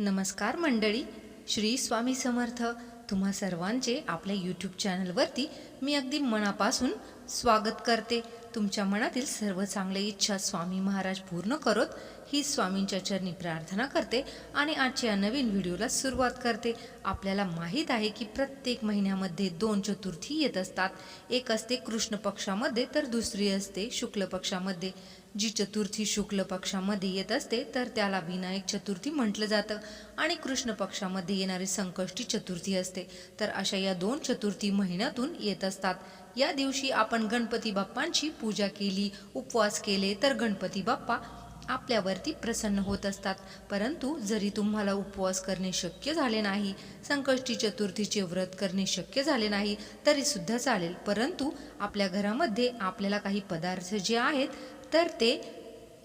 नमस्कार मंडळी. श्री स्वामी समर्थ. तुम्हा सर्वांचे आपल्या यूट्यूब चॅनलवरती मी अगदी मनापासून स्वागत करते. तुमच्या मनातील सर्व चांगल्या इच्छा स्वामी महाराज पूर्ण करोत ही स्वामींच्या चरणी प्रार्थना करते आणि आजच्या नवीन व्हिडिओला सुरुवात करते. आपल्याला माहीत आहे की प्रत्येक महिन्यामध्ये दोन चतुर्थी येत असतात. एक असते कृष्ण पक्षामध्ये तर दुसरी असते शुक्ल पक्षामध्ये. जी चतुर्थी शुक्ल पक्षामध्ये येत असते तर त्याला विनायक चतुर्थी म्हटलं जातं. आणि कृष्ण पक्षामध्ये येणारी संकष्टी चतुर्थी असते. तर अशा या दोन चतुर्थी महिन्यातून येत असतात. या दिवशी आपण गणपती बाप्पांची पूजा केली उपवास केले तर गणपती बाप्पा आपल्यावरती प्रसन्न होत असतात. परंतु जरी तुम्हाला उपवास करणे शक्य झाले नाही संकष्टी चतुर्थीचे व्रत करणे शक्य झाले नाही तरीसुद्धा चालेल. परंतु आपल्या घरामध्ये आपल्याला काही पदार्थ जे आहेत तर ते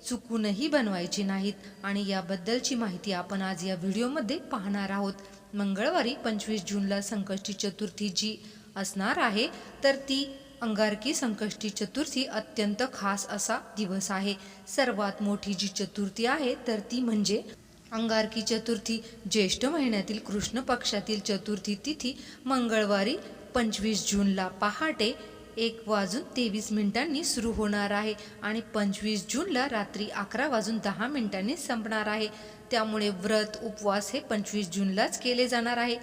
चुकूनही बनवायचे नाहीत. आणि याबद्दलची माहिती आपण आज या व्हिडिओमध्ये पाहणार आहोत. मंगळवारी पंचवीस जूनला संकष्टी चतुर्थी जी असणार आहे तर ती अंगारकी संकष्टी चतुर्थी अत्यंत खास असा दिवस आहे. सर्वात मोठी जी चतुर्थी आहे तर ती म्हणजे अंगारकी चतुर्थी. ज्येष्ठ महिन्यातील कृष्ण पक्षातील चतुर्थी तिथी मंगळवारी पंचवीस जूनला पहाटे एक वाजून तेवीस मिनिटांनी सुरू होणार आहे आणि पंचवीस जूनला रात्री अकरा वाजून दहा मिनिटांनी संपणार आहे. त्यामुळे व्रत उपवास हे पंचवीस जूनलाच केले जाणार आहे.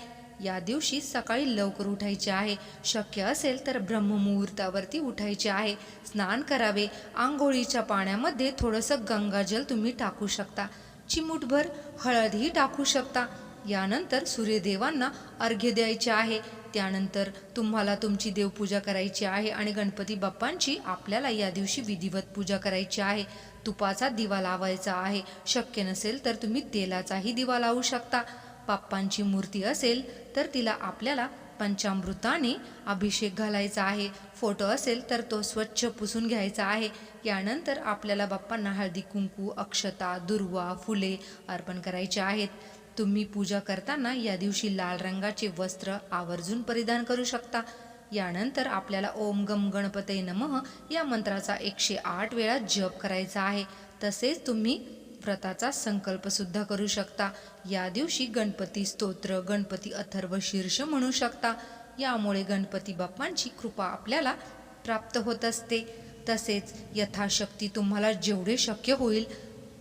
या दिवशी सकाळी लवकर उठायचे आहे. शक्य असेल तर ब्रह्ममुहूर्तावरती उठायचे आहे. स्नान करावे. आंघोळीच्या पाण्यामध्ये थोडंसं गंगाजल तुम्ही टाकू शकता. चिमूटभर हळदही टाकू शकता. यानंतर सूर्यदेवांना अर्घ्य द्यायचे आहे. त्यानंतर तुम्हाला तुमची देवपूजा करायची आहे आणि गणपती बाप्पांची आपल्याला या दिवशी विधिवत पूजा करायची आहे. तुपाचा दिवा लावायचा आहे. शक्य नसेल तर तुम्ही तेलाचाही दिवा लावू शकता. बाप्पांची मूर्ती असेल तर तिला आपल्याला पंचामृताने अभिषेक घालायचा आहे. फोटो असेल तर तो स्वच्छ पुसून घ्यायचा आहे. यानंतर आपल्याला बाप्पांना हळदी कुंकू अक्षता दुर्वा फुले अर्पण करायचे आहेत. तुम्ही पूजा करताना या दिवशी लाल रंगाचे वस्त्र आवर्जून परिधान करू शकता. यानंतर आपल्याला ओम गम गणपते नमः या मंत्राचा एकशे आठ वेळा जप करायचा आहे. तसेच तुम्ही व्रताचा संकल्पसुद्धा करू शकता. या दिवशी गणपती स्तोत्र गणपती अथर्व शीर्ष म्हणू शकता. यामुळे गणपती बाप्पांची कृपा आपल्याला प्राप्त होत असते. तसेच यथाशक्ती तुम्हाला जेवढे शक्य होईल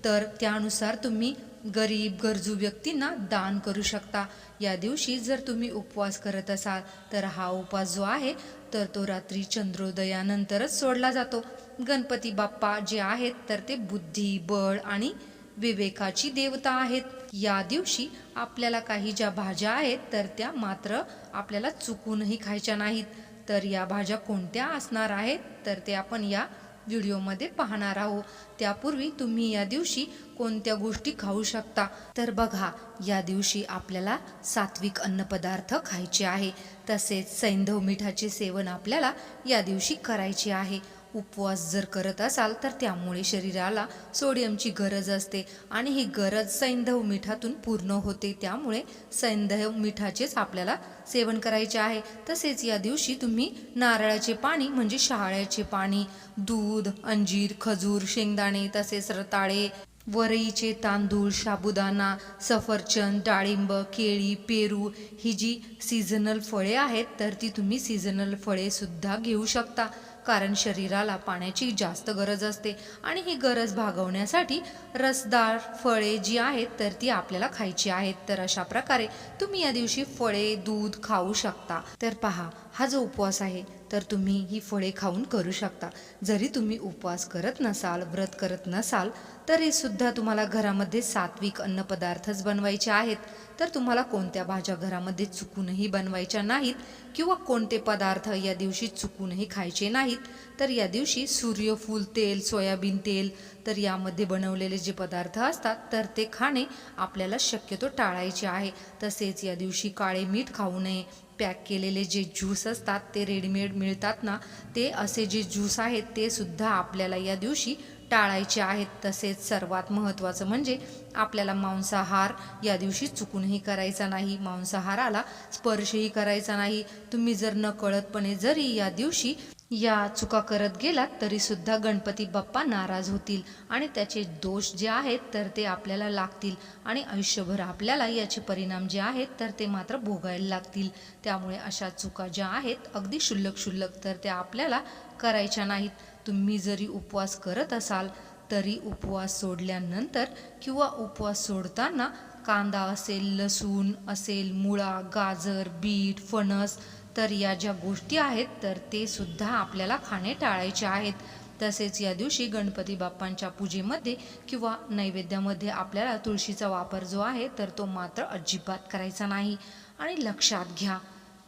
तर त्यानुसार तुम्ही गरीब गरजू व्यक्तींना दान करू शकता. या दिवशी जर तुम्ही उपवास करत असाल तर हा उपवास जो आहे तर तो रात्री चंद्रोदयानंतरच सोडला जातो. गणपती बाप्पा जे आहेत तर ते बुद्धी बळ आणि विवेकाची देवता आहेत. या दिवशी आपल्याला काही ज्या भाज्या आहेत तर त्या मात्र आपल्याला चुकूनही खायच्या नाहीत. तर या भाज्या कोणत्या असणार आहेत तर ते आपण या व्हिडिओमध्ये पाहणार आहोत. त्यापूर्वी तुम्ही या दिवशी कोणत्या गोष्टी खाऊ शकता? तर बघा या दिवशी आपल्याला सात्विक अन्नपदार्थ खायचे आहे. तसेच सैंधव मिठाचे सेवन आपल्याला या दिवशी करायचे आहे. उपवास जर करत असाल तर त्यामुळे शरीराला सोडियमची गरज असते आणि ही गरज सैंधव मिठातून पूर्ण होते. त्यामुळे सैंधव मिठाचेच आपल्याला सेवन करायचे आहे. तसेच या दिवशी तुम्ही नारळाचे पाणी म्हणजे शहाळ्याचे पाणी दूध अंजीर खजूर शेंगदाणे तसेच रताळे वरईचे तांदूळ साबुदाणा सफरचंद डाळिंब केळी पेरू ही जी सीझनल फळे आहेत तर ती तुम्ही सीझनल फळेसुद्धा घेऊ शकता. कारण शरीराला पाण्याची जास्त गरज असते आणि ही गरज भागवण्यासाठी रसदार फळे जी आहेत तर ती आपल्याला खायची आहेत. तर अशा प्रकारे तुम्ही या दिवशी फळे दूध खाऊ शकता. तर पहा हा जो उपवास आहे तर तुम्ही ही फळे खाऊन करू शकता. जरी तुम्ही उपवास करत नसाल व्रत करत नसाल तरी सुद्धा तुम्हाला घरामध्ये सात्विक अन्नपदार्थच बनवायचे आहेत. तर तुम्हाला कोणत्या भाज्या घरामध्ये चुकूनही बनवायच्या नाहीत किंवा कोणते पदार्थ या दिवशी चुकूनही खायचे नाहीत? तर या दिवशी सूर्यफूल तेल सोयाबीन तेल तर यामध्ये बनवलेले जे पदार्थ असतात तर ते खाणे आपल्याला शक्यतो टाळायचे आहे. तसेच या दिवशी काळे मीठ खाऊ नये पॅक केलेले जे ज्यूस असतात ते रेडीमेड मिळतात ना ते असे जे ज्यूस आहेत ते सुद्धा आपल्याला या दिवशी टाळायचे आहेत. तसेच सर्वात महत्त्वाचं म्हणजे आपल्याला मांसाहार या दिवशी चुकूनही करायचा नाही मांसाहाराला स्पर्शही करायचा नाही. तुम्ही जर नकळतपणे जरी या दिवशी या चुका करत गेलात तरी सुद्धा गणपती बाप्पा नाराज होतील आणि त्याचे दोष जे आहेत तर ते आपल्याला लागतील. आणि आयुष्यभर आपल्याला याचे परिणाम जे आहेत तर ते मात्र भोगायला लागतील. त्यामुळे अशा चुका ज्या आहेत अगदी शुल्लक शुल्लक तर त्या आपल्याला करायच्या नाहीत. तुम्ही जरी उपवास करत असाल तरी उपवास सोडल्यानंतर किंवा उपवास सोडताना कांदा असेल लसूण असेल मुळा गाजर बीट फणस तर या ज्या गोष्टी आहेत तर ते सुद्धा आपल्याला खाणे टाळायचे आहेत. तसेच या दिवशी गणपती बाप्पांच्या पूजेमध्ये किंवा नैवेद्यामध्ये आपल्याला तुळशीचा वापर जो आहे तर तो मात्र अजिबात करायचा नाही. आणि लक्षात घ्या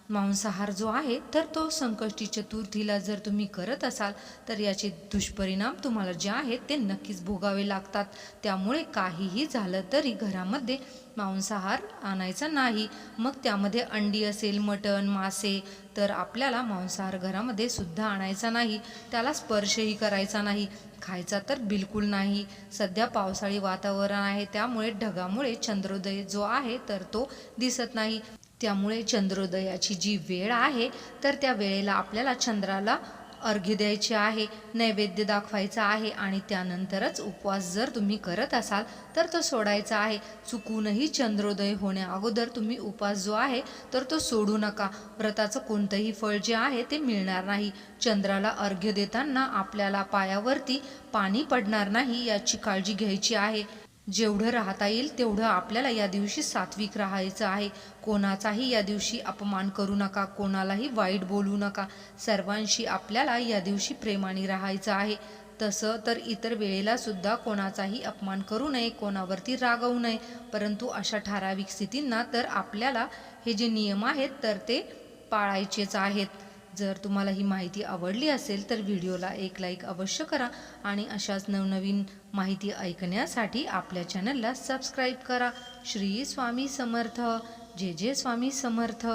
मांसाहार जो आहे तर तो संकष्टी चतुर्थीला जर तुम्ही करत असाल तर याचे दुष्परिणाम तुम्हाला जे आहेत ते नक्कीच भोगावे लागतात. त्यामुळे काहीही झालं तरी घरामध्ये मांसाहार आणायचा नाही. मग त्यामध्ये अंडी असेल मटण मासे तर आपल्याला मांसाहार घरामध्ये सुद्धा आणायचा नाही. त्याला स्पर्शही करायचा नाही. खायचा तर बिलकुल नाही. सध्या पावसाळी वातावरण आहे त्यामुळे ढगामुळे चंद्रोदय जो आहे तर तो दिसत नाही. त्यामुळे चंद्रोदयाची जी वेळ आहे तर त्या वेळेला आपल्याला चंद्राला अर्घ्य द्यायचे आहे नैवेद्य दाखवायचा आहे आणि त्यानंतरच उपवास जर तुम्ही करत असाल तर तो सोडायचा आहे. चुकूनही चंद्रोदय होण्या अगोदर तुम्ही उपवास जो आहे तर तो सोडू नका. व्रताचं कोणतंही फळ जे आहे ते मिळणार नाही. चंद्राला अर्घ्य देताना आपल्याला पायावरती पाणी पडणार नाही याची काळजी घ्यायची आहे. जेवढं राहता येईल तेवढं आपल्याला या दिवशी सात्विक राहायचं आहे. कोणाचाही या दिवशी अपमान करू नका कोणालाही वाईट बोलू नका. सर्वांशी आपल्याला या दिवशी प्रेमाने राहायचं आहे. तसं तर इतर वेळेला सुद्धा कोणाचाही अपमान करू नये कोणावरती रागवू नये. परंतु अशा ठराविक स्थितींना तर आपल्याला हे जे नियम आहेत तर ते पाळायचेच आहेत. जर तुम्हाला ही माहिती आवडली असेल तर व्हिडिओला एक लाईक अवश्य करा आणि अशाच नवनवीन माहिती ऐकण्यासाठी आपल्या चॅनलला सबस्क्राईब करा. श्री स्वामी समर्थ. जे जे स्वामी समर्थ.